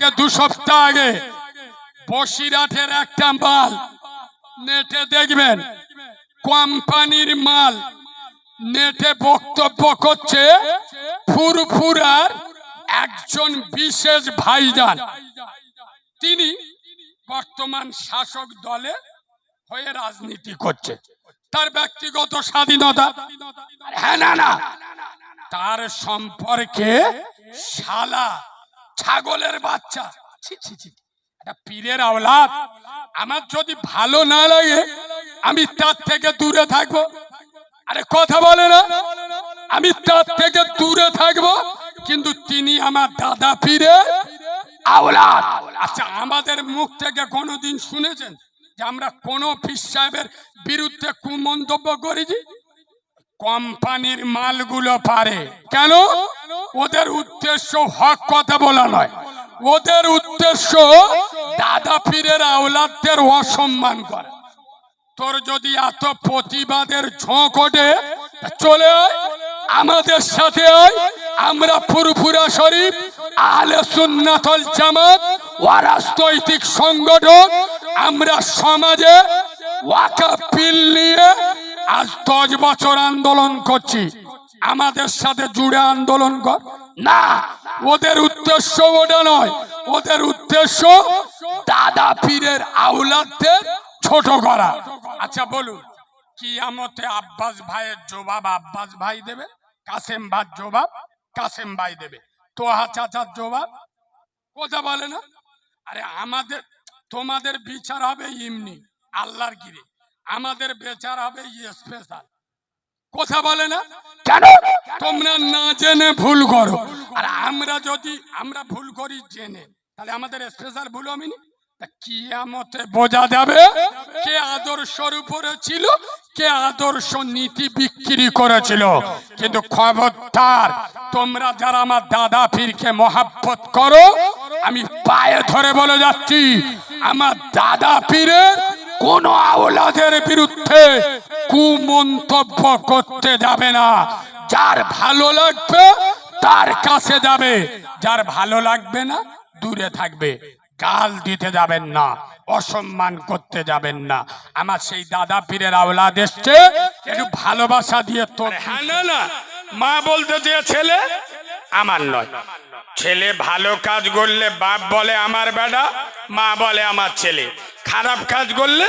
থেকে দু সপ্তাহ আগে বসিরাটের একটা মাল নেটে দেখবেন। কোম্পানির মাল নেটে বক্তব্য করছে ফুরফুরার একজন বিশেষ ভাইজান। তিনি বর্তমান শাসক দলে হয়ে রাজনীতি করছে। তার ব্যক্তিগত স্বাধীনতা। হ্যাঁ না না। তার সম্পর্কে শালা ছাগলের বাচ্চা। ছি। পীরের আওলাদ। আমার যদি ভালো না লাগে, আমি তার থেকে দূরে থাকব। আরে কথা বলে না। আমি তার থেকে দূরে থাকব, কিন্তু তিনি আমার দাদা পীরে আওলাদ। আচ্ছা আমাদের মুখ থেকে কোনোদিন শুনেছেন যে আমরা কোন পীর সাহেবের বিরুদ্ধে কুমন্তব্য করেছি? কোম্পানির মালগুলো পারে। কেন? ওদের উদ্দেশ্য হক কথা বলা নয়। ওদের উদ্দেশ্য দাদা পীরের আওলাদদের অসম্মান করা। তোর যদি এত প্রতিবাদের ঝোঁক ওঠে, চলে আমাদের সাথে আমরা ফুরফুরা শরীফ, আহলে সুন্নাতল জামাত ওয়ারাজনৈতিক সংগঠন, আমরা সমাজে ওয়াকাফ বিল নিয়ে আজ দশ বছর আন্দোলন করছি। আমাদের সাথে জুড়ে আন্দোলন কর। না, ওদের উদ্দেশ্য ওটা নয়। ওদের উদ্দেশ্য দাদা পীরের আউলাদদের ছোট করা। আচ্ছা বলুন, কিয়ামতে আব্বাস ভাইয়ের জবাব আব্বাস ভাই দেবে, কাসেম ভাই জবাব কাসেম ভাই দেবে। তোহা চাচার জবাব কথা বলে না? আরে, আমাদের, তোমাদের বিচার হবে ইমনি, আল্লাহর গিরে। আমাদের বেচার হবে স্পেশাল কথা বলে না? কেন? তোমরা না জেনে ভুল করো। আর আমরা যদি আমরা ভুল করি জেনে তাহলে আমাদের স্পেশাল ভুল হবে না কিয়ামতে বোঝা যাবে কে আদর্শর উপরে ছিল কে আদর্শ নীতি বিক্রি করেছিল। কিন্তু খবরদার তোমরা যারা আমার দাদা পীরকে মহাব্বত করো আমি পায়ে ধরে বলে যাচ্ছি আমার দাদা পীরের কোন আওলাদের বিরুদ্ধে কুমন্তব্য করতে যাবে না। যার ভালো লাগবে, তার কাছে যাবে। যার ভালো লাগবে না, দূরে থাকবে। গাল দিতে যাবেন না, অসম্মান করতে যাবেন না। আমার সেই দাদা পীরের আওলাদ এসছে, একটু ভালোবাসা দিয়ে তো হ্যাঁ না না। মা বলতে যে ছেলে, আমার নয়। ছেলে ভালো কাজ করলে বাপ বলে আমার বেটা, মা বলে আমার ছেলে। খারাপ কাজ করলে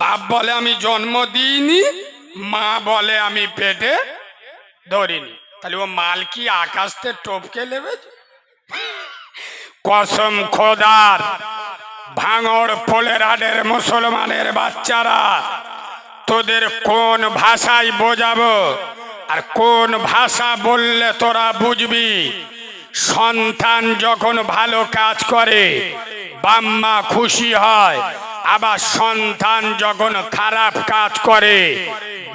বাপ বলে আমি জন্ম দিইনি, মা বলে আমি পেটে ধরিনি। তাহলে ও মাল কি আকাশতে টপকে নেবে কসম খোদার, ভাঙড় পোলেরাডের মুসলমানের বাচ্চারা, তোদের কোন ভাষায় বোঝাবো? আর কোন ভাষা বললে তোরা বুঝবি? সন্তান যখন ভালো কাজ করে বাম্মা খুশি হয়, আবার সন্তান যখন খারাপ কাজ করে,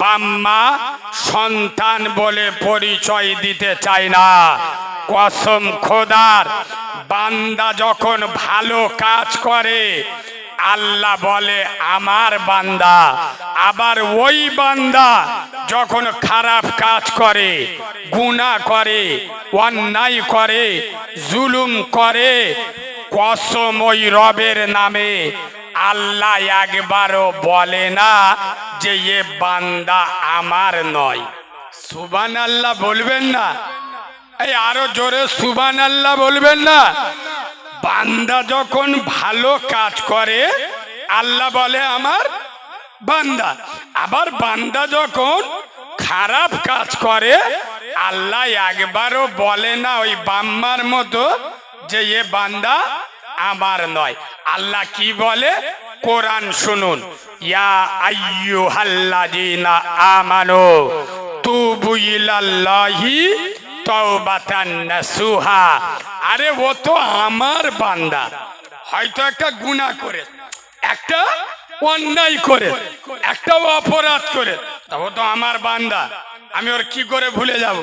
বাম্মা সন্তান বলে পরিচয় দিতে চায় না। কসম খোদার, বান্দা যখন ভালো কাজ করে, আল্লাহ বলে, আমার বান্দা। আবার ওই বান্দা যখন খারাপ কাজ করে গুণা করে, অন্যায় করে, জুলুম করে কসম ওই রবের নামে আল্লাহ একবারও বলে না যে এ বান্দা আমার নয়। সুবান আল্লাহ বলবেন না? এই আরও জোরে সুবান আল্লাহ বলবেন না? বান্দা যখন ভালো কাজ করে, আল্লাহ বলে আমার বান্দা। আবার বান্দা যখন খারাপ কাজ করে, আল্লাহ একবারও বলে না ওই বাম্মার মতো যে এ বান্দা আমার নয়। আল্লাহ কি বলে? কোরআন শুনুন। ইয়া আইয়ুহাল্লাযীনা আমানু তুবু ইলাল্লাহি তাওবাতান নাসুহা। আরে, ও তো আমার বান্দা। হয়তো একটা গুনাহ করে, একটা অন্যায় করে, একটা অপরাধ করে। ও তো আমার বান্দা। আমি ওর কি করে ভুলে যাব?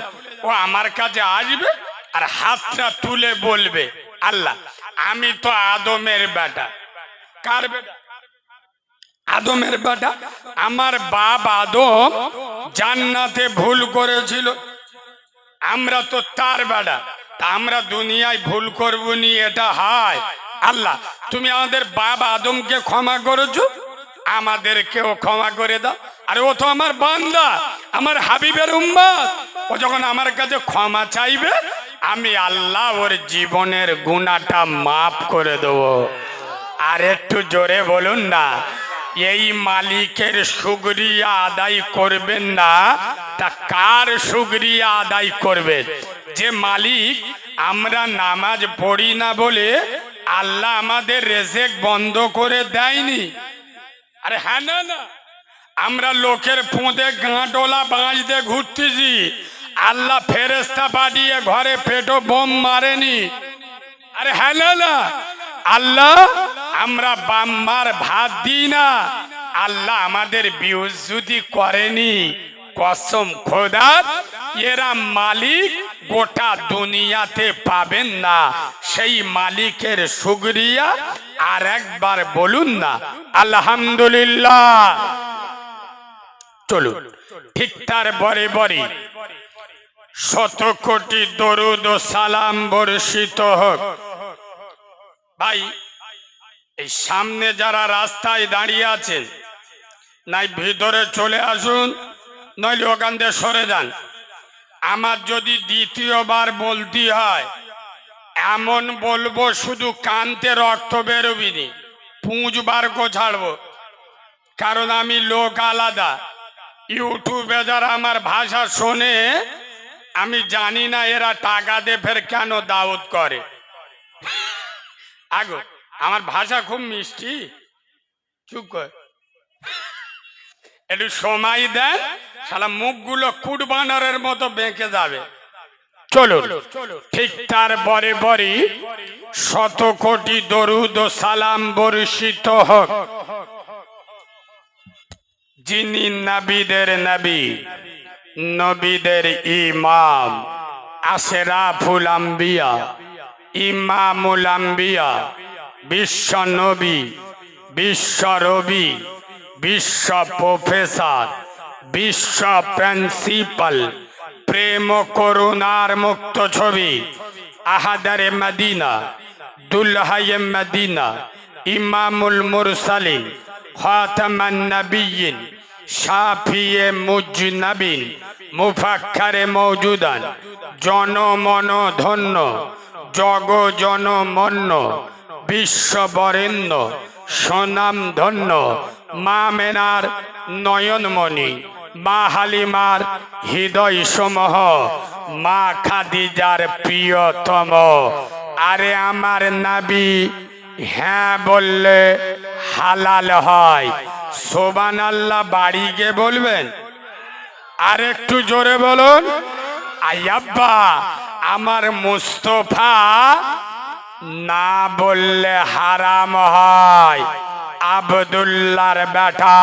ও আমার কাছে আসবে আর হাতটা তুলে বলবে, আল্লাহ, আমি তো আদমের বেটা। কার আদমের বেটা? আমার বাপ আদম জান্নাতে ভুল করেছিল। আমরা তো তার বেটা। তা আমরা দুনিয়ায় ভুল করব নি, এটা হয়। আল্লাহ, তুমি আমাদের বাবা আদমকে ক্ষমা করেছ? আমাদেরকেও ক্ষমা করে দাও। আরে, ও তো আমার বান্দা, আমার হাবিবের উম্মাদ ও যখন আমার কাছে ক্ষমা চাইবে আমি আল্লাহ ওর জীবনের গুণাটা মাফ করে দেবো। আর একটু জোরে বলুন না, এই মালিকের সুগরিয়া আদায় করবেন না, তা কার সুগরিয়া আদায় করবেন যে মালিক, আমরা নামাজ পড়ি না বলে আল্লাহ আমাদের রেজেক বন্ধ করে দেয়নি। আরে হ্যাঁ না আমরা লোকের পোঁদে গাঁটোলা দিয়ে ঘুরতেছি। আল্লাহ ফেরেস্তা পাঠিয়ে ঘরে পেটো বোম মারেনি। আরে হ্যালো না। আল্লাহ, আমরা বাম্মার ভাত দিই না। আল্লাহ আমাদের বিউজুদি করেনি, কসম খোদার এরা মালিক গোটা দুনিয়াতে পাবেন না। সেই মালিকের সুগরিয়া আর একবার বলুন না। আলহামদুলিল্লাহ। চলুন। ঠিক তার বরে বরে। শত কোটি দরুদ ও সালাম বর্ষিত হোক। ভাই, এই সামনে যারা রাস্তায় দাঁড়িয়ে আছেন, নাই ভিতরে চলে আসুন, নইলে ওখান দিয়ে সরে যান। আমার যদি দ্বিতীয়বার বলতে হয়, এমন বলব শুধু কানতে রক্ত বেরোবিনি পুঁজ বার কো ছাড়বো কারণ আমি লোক আলাদা। ইউটিউবে যারা আমার ভাষা শোনে আমি জানি না এরা টাকা দিয়ে ফের কেন দাউদ করে। আগো, আমার ভাষা খুব মিষ্টি। চুপ কর। একটু সময় দেন সালা মুখগুলো কুট বানরের মতো বেঁকে যাবে। চলো ঠিক তার বরে বরে শত কোটি দরুদ সালাম বর্ষিত হোক। যিনি নবীদের নবী। নবীদের ইমাম, আশেরাফুল আম্বিয়া, ইমামুল আম্বিয়া, বিশ্ব নবী, বিশ্ব রবি, বিশ্ব প্রফেসর, বিশ্ব প্রিন্সিপাল, প্রেম করুণার মুক্ত ছবি, আহাদারে মদিনা, দুলহায়ে মদিনা, ইমামুল মুরসালিন, খাতামান নবিয়িন শাফিয়ে মুজনবিন মুফাক্কারে মৌজুদান জনমন ধন্য জগ জনমন্য বিশ্ববরেণ্য সোনাম ধন্য মা মেনার নয়নমণি, মা হালিমার হৃদয় সমহ মা খাদিজার প্রিয়তম। আরে আমার নাবি হ্যাঁ বললে হালাল হয়। সোবান আল্লাহ বাড়ি গিয়ে বলবেন? আর একটু জোরে বলুন। আয়াব্বা, আমার মুস্তফা না বললে হারাম হয়। আবদুল্লার বেটা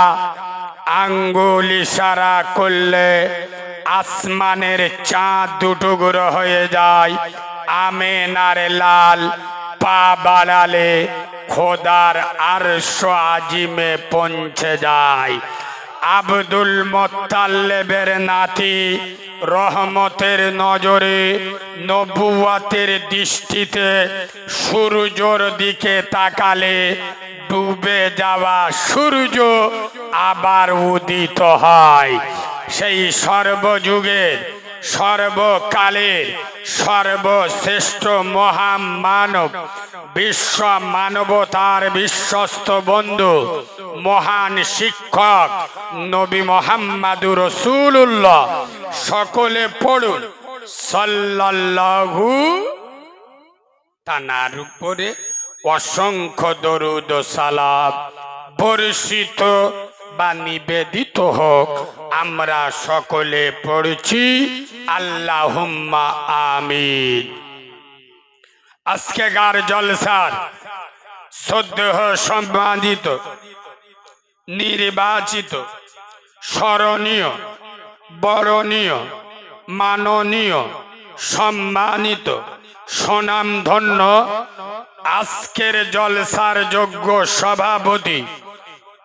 আঙ্গুল ইশারা করলে আসমানের চাঁদ দুটুকরো হয়ে যায়। আমেনার লাল, পা বাড়ালে খোদার আরশ আজিমে পৌঁছে যায়। আব্দুল মোত্তাল্লেবের নাতি, রহমতের নজরে নবুয়াতের দৃষ্টিতে সূর্যর দিকে তাকালে ডুবে যাওয়া সূর্য আবার উদিত হয়। সেই সর্বযুগের সর্বকালের সর্বশ্রেষ্ঠ মহামানব, বিশ্ব মানবতার বিশ্বস্ত বন্ধু, মহান শিক্ষক নবী মোহাম্মদুর রসুল্লাহ সকলে পড়ুন। সাল্লাল্লাহু তানার উপরে অসংখ্য দরুদ ও সালাম বর্ষিত বা নিবেদিত হোক, আমরা সকলে পড়ছি। আল্লাহুম্মা আমিন। আজকেকার জলসার সদ্য সম্মানিত, নির্বাচিত, স্মরণীয়, বরণীয়, মাননীয়, সম্মানিত, সুনামধন্য আজকের জলসার যোগ্য সভাপতি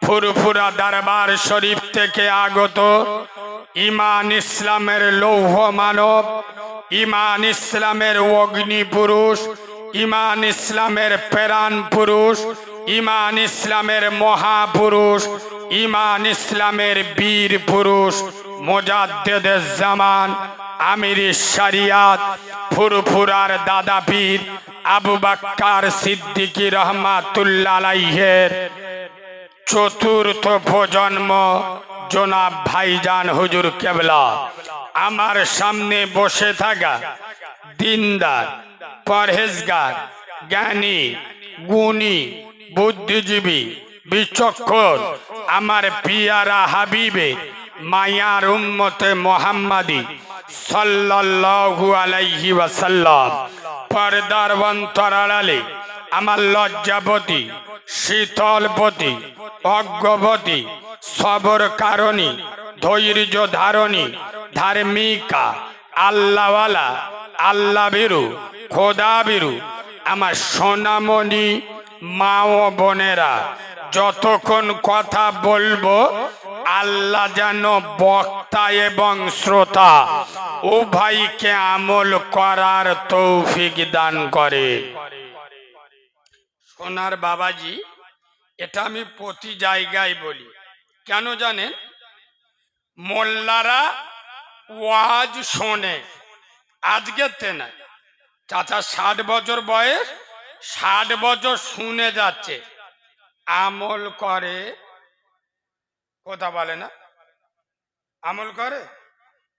ফুরফুরা দরবার শরীফ থেকে আগত ইমান ইসলামের লৌহ মানব, ইমান ইসলামের অগ্নি পুরুষ, ইমান ইসলামের প্রাণ পুরুষ, ইমান ইসলামের মহাপুরুষ, ইমান ইসলামের বীর পুরুষ মোজাদ্দেদের জামান, আমির শরিয়াত, ফুরফুরার দাদা পীর আবু বাক্কার সিদ্দিকী রহমাতুল্লাহ আলাইহের। চতুর্থ প্রজন্ম, জনাব ভাইজান হুজুর কেবলা, আমার সামনে বসে থাকা দিনদার, পরহেজগার, জ্ঞানী, গুণী, বুদ্ধিজীবী, বিচক্ষণ, আমার পিয়ারা হাবিবে, মায়ার উম্মতে মোহাম্মদী সাল্লাল্লাহু আলাইহি ওয়াসাল্লাম, পর্দার অন্তরালে আমার লজ্জাবতী শীতলপতি অজ্ঞবতী সবর কারণী, ধৈর্য ধারণী, ধার্মিকা, আল্লাহওয়ালা আল্লাহ বিরু খোদা বিরু আমার সোনামণি, মা ও বোনেরা, যতক্ষণ কথা বলব, আল্লাহ যেন বক্তা এবং শ্রোতা উভয়কে আমল করার তৌফিক দান করে। সোনার বাবাজি, এটা আমি প্রতি জায়গায় বলি। কেন জানেন? মোল্লারা ওয়াজ শোনে আজকের তেনা চাচা ষাট বছর বয়স, ষাট বছর শুনে যাচ্ছে। আমল করে, কথা বলে না? আমল করে?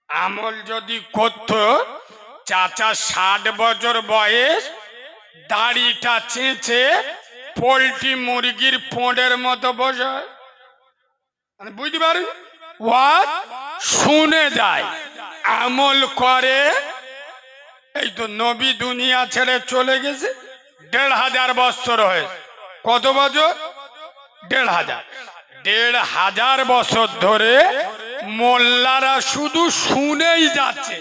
আমল যদি করত, চাচা ষাট বছর বয়স দাড়িটা চেঁচে পোলট্রি মুরগির পোঁড়ের মতো বসে। মানে বুঝতে পারেন ওয়াজ শুনে যায়, আমল করে। এই তো নবী দুনিয়া ছেড়ে চলে গেছে, দেড় হাজার বছর হয়েছে। কত বছর? দেড় হাজার। দেড় হাজার বছর ধরে মোল্লারা শুধু শুনেই যাচ্ছে।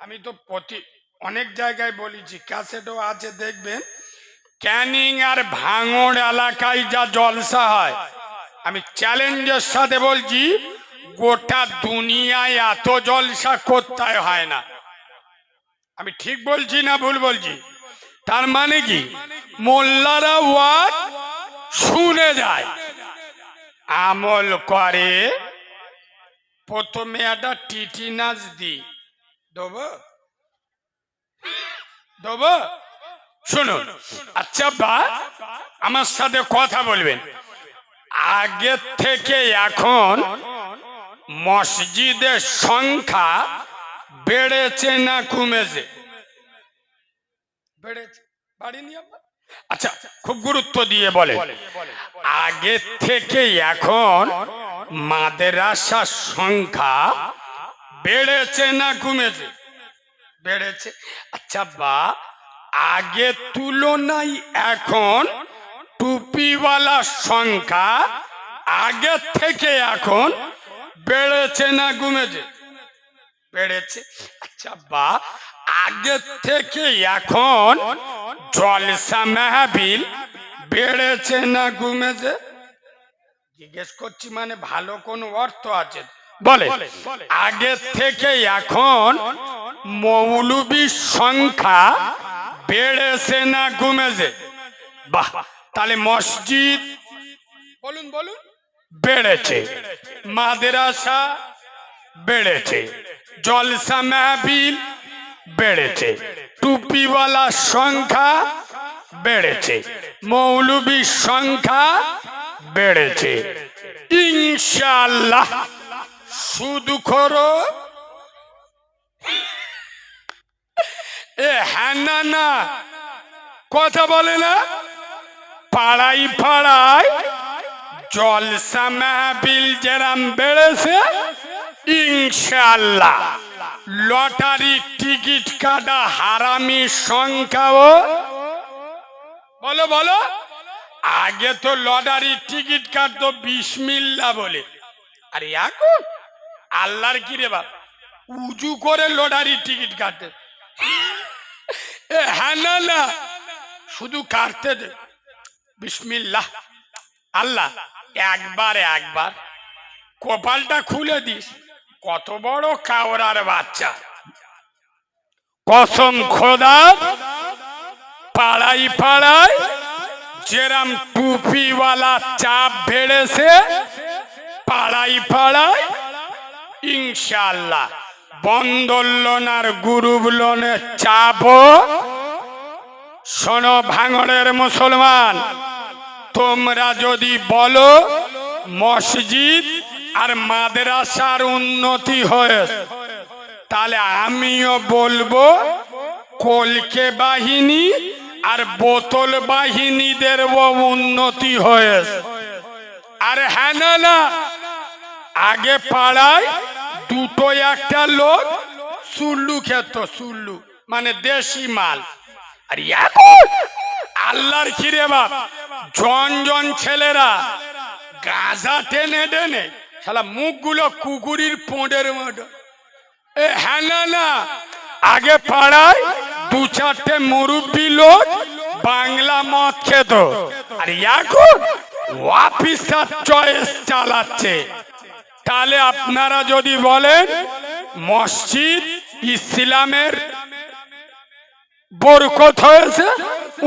আমি তো প্রতি অনেক জায়গায় বলেছি ক্যাসেটও আছে, দেখবেন, ক্যানিং আর ভাঙড় এলাকায় যা জলসা হয়, আমি চ্যালেঞ্জের সাথে বলছি, গোটা দুনিয়ায় এত জলসা করতে হয় না। আমি ঠিক বলছি না ভুল বলছি? তার মানে কি? মোল্লারা ওয়াজ শুনে যায়। আমল করে, প্রথমে একটা টিটি নাচ দি দেবো? দেবো? শুনুন। আচ্ছা বা আমার সাথে কথা বলবেন। আগে থেকে এখন মসজিদের সংখ্যা বেড়েছে না কমেছে? বেড়েছে। বাড়িনি আপনার? আচ্ছা খুব গুরুত্ব দিয়ে বলে আগে থেকে এখন মাদ্রাসার সংখ্যা বেড়েছে না কমেছে? বেড়েছে। আচ্ছা বা আগে তুলনায় এখন টুপিওয়ালার সংখ্যা আগে থেকে এখন বেড়েছে না কমেছে বেড়েছে। আচ্ছা বা আগে থেকে এখন জলসা মাহবিল বেড়েছে না কমেছে জিজ্ঞেস করছি মানে ভালো কোন অর্থ আছে? বলে। আগে থেকে এখন মৌলবীর সংখ্যা বেড়েছে না কমেছে? বাহ তাহলে মসজিদ বলুন বলুন। বেড়েছে মাদ্রাসা বেড়েছে জলসা মাহবিল বেড়েছে টুপিওয়ালার সংখ্যা বেড়েছে মৌলবীর সংখ্যা বেড়েছে। ইনশাল্লাহ করো এ হ্যাঁ না কথা বলে না? পাড়াই পাড়ায় জলসা মাহবিল যেরাম বেড়েছে ইনশাল্লাহ লটারি টিকিট কাটা হারামি সংখ্যাও। বলো বলো। আগে তো লটারি টিকিট কাটতো বিসমিল্লা বলে। আর এখন? আল্লাহর কি রে বাপ? উজু করে লটারি টিকিট কাটতে না শুধু কাটতে দে। বিসমিল্লাহ। আল্লাহ, একবার একবার। কপালটা খুলে দিস। কত বড় কাওরার বাচ্চা। কসম খোদার, পাড়াই পাড়াই যেরাম টুপিওয়ালা চাপ বেড়েছে পাড়াই পাড়াই ইনশাল্লাহ বন্দর লোন আর গ্রুপ লোনের চাপও শোনো ভাঙড়ের মুসলমান, তোমরা যদি বলো, মসজিদ আর মাদ্রাসার উন্নতি হয়ে তাহলে আমিও বলব, কলকে বাহিনী আর বোতল বাহিনীদের উন্নতি হয়েছে। আর হ্যাঁ না না, আগে পাড়ায় দুটো একটা লোক, সুল্লু খেত, সুল্লু মানে দেশি মাল। আর এখন আল্লাহর খিরে বাপ জন জন ছেলেরা গাঁজা টেনে টেনে, শালা মুখগুলো কুকুরির পোঁডের মতো। এ হ্যাঁ না আগে পাড়ায় দু চারটে মুরব্বী লোক বাংলা মদ খেত। আর এখন অফিসার চয়েস চালাচ্ছে। তাহলে আপনারা যদি বলেন মসজিদ ইসলামের বরকত হয়েছে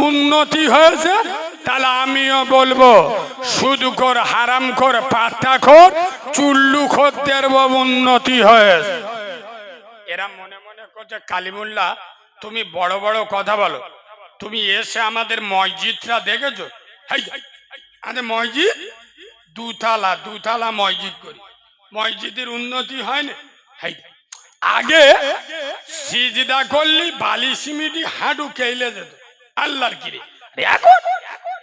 উন্নতি হয়েছে তাহলে আমিও বলব সুদ কর হারাম কর পাতা খোর চুল্লু খোরদের উন্নতি হয়েছে। এরা মনে মনে করছে কালিমুল্লাহ তুমি বড় বড় কথা বলো। তুমি এসে আমাদের মসজিদটা দেখেছ? আমাদের মসজিদ? দুতলা দুতলা মসজিদ করি। মসজিদের উন্নতি হয় না হাই, আগে সিজদা করলি বালি সিমিটি হাঁটু কেইলে যেত। আল্লাহর কিরে। এখন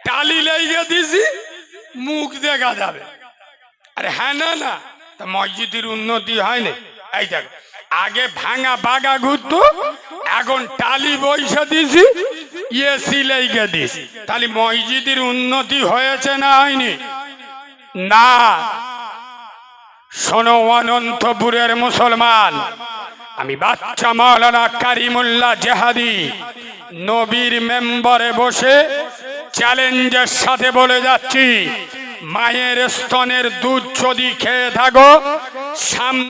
টালি লেগে দিছি, মুখ দেখা যাবে। আরে হ্যাঁ না না, তা মসজিদের উন্নতি হয় না এই দেখো, আগে ভাঙা বাগা ঘুরতো, এখন টালি বৈশা দিছি ইয়ে সিলাইকে দিছি। তাহলে মসজিদের উন্নতি হয়েছে না হয়নি? না। শোনো অনন্তপুরের মুসলমান। আমি বাচ্চা মাওলানা কারিমুল্লাহ জেহাদি, নবীর মেম্বারে বসে চ্যালেঞ্জের সাথে বলে যাচ্ছি, মায়ের স্তনের দুধ যদি খেয়ে থাকো, সামনে